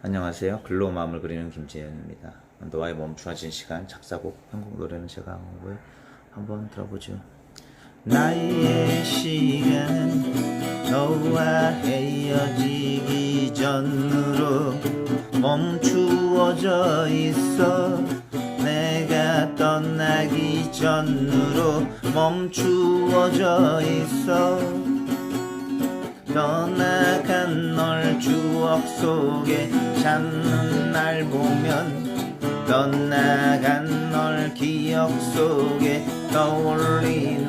안녕하세요. 글로 마음을 그리는 김재현입니다. 너와의 멈추어진 시간 작사곡 편곡 노래는 제가 한 거고요. 한번 들어보죠. 나의 시간은 너와 헤어지기 전으로 멈추어져 있어 내가 떠나기 전으로 멈추어져 있어 떠나간 널 추억 속에 찾는 날 보면 떠나간 널 기억 속에 떠올리는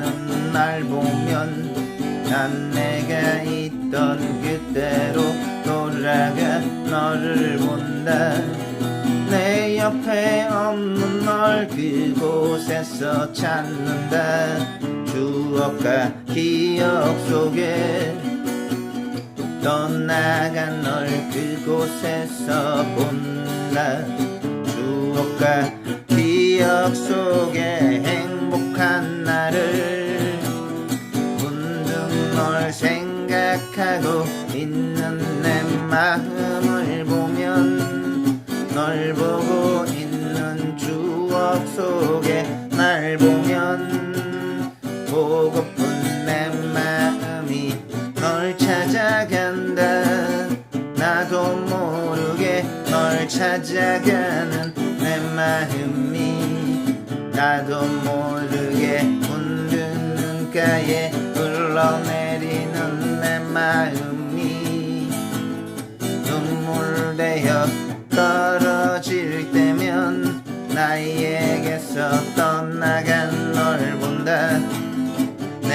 날 보면 난 내가 있던 그때로 돌아가 너를 본다. 내 옆에 없는 널 그곳에서 찾는다. 추억과 기억 속에 떠나간 널 그곳에서 본다 추억과 기억 속에 행복한 나를 문득 널 생각하고 있는 내 마음을 보면 널 보고 있는 추억 속에 날 보면 나도 모르게 널 찾아가는 내 마음이. 나도 모르게 문득 눈가에 흘러내리는 내 마음이. 눈물 되어 떨어질 때면 나에게서 떠나간 널 본다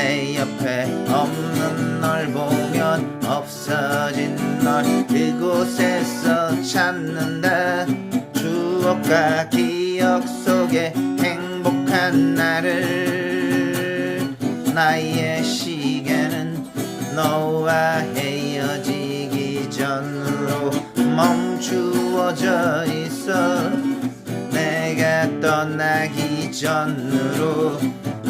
내 옆에 없는 널 보면 없어진 널 그곳에서 찾는다. 추억과 기억 속에 행복한 나를 나의 시간은 너와 헤어지기 전으로 멈추어져 있어. 내가 떠나기 전으로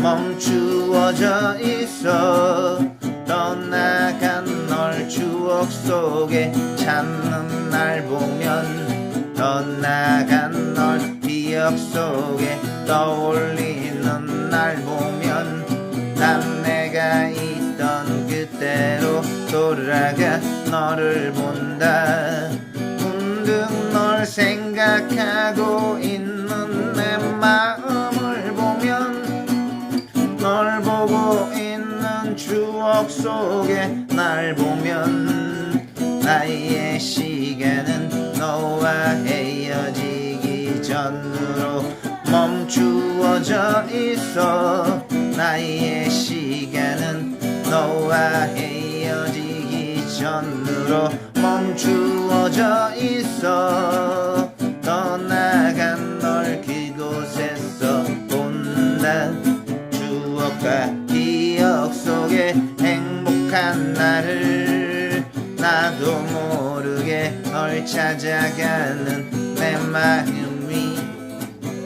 멈추어져 있어. 떠나간 널 추억 속에 찾는 날 보면 떠나간 널 기억 속에 떠올리는 날 보면 난 내가 있던 그때로 돌아가 너를 본다. 문득 널 생각하고 있 추억 속에 날 보면 나의 시간은 너와 헤어지기 전으로 멈추어져 있어. 나의 시간은 너와 헤어지기 전으로 멈추어져 있어 기억 속에 행복한 나를 나도 모르게 널 찾아가는 내 마음이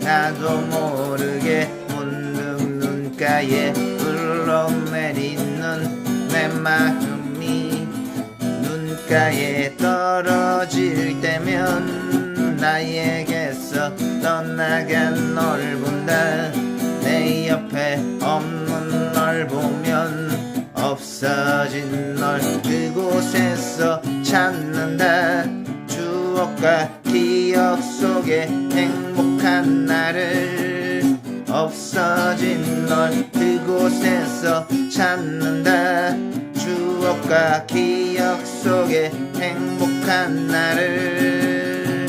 나도 모르게 문득 눈가에 흘러내리는 내 마음이 눈가에 떨어질 때면 나에게서 떠나간 널 본다. 내 옆에 없는 널 보면 없어진 널 그곳에서 찾는다 추억과 기억 속에 행복한 나를 없어진 널 그곳에서 찾는다 추억과 기억 속에 행복한 나를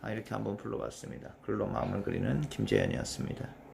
아, 이렇게 한번 불러봤습니다. 글로 마음을 그리는 김재현이었습니다.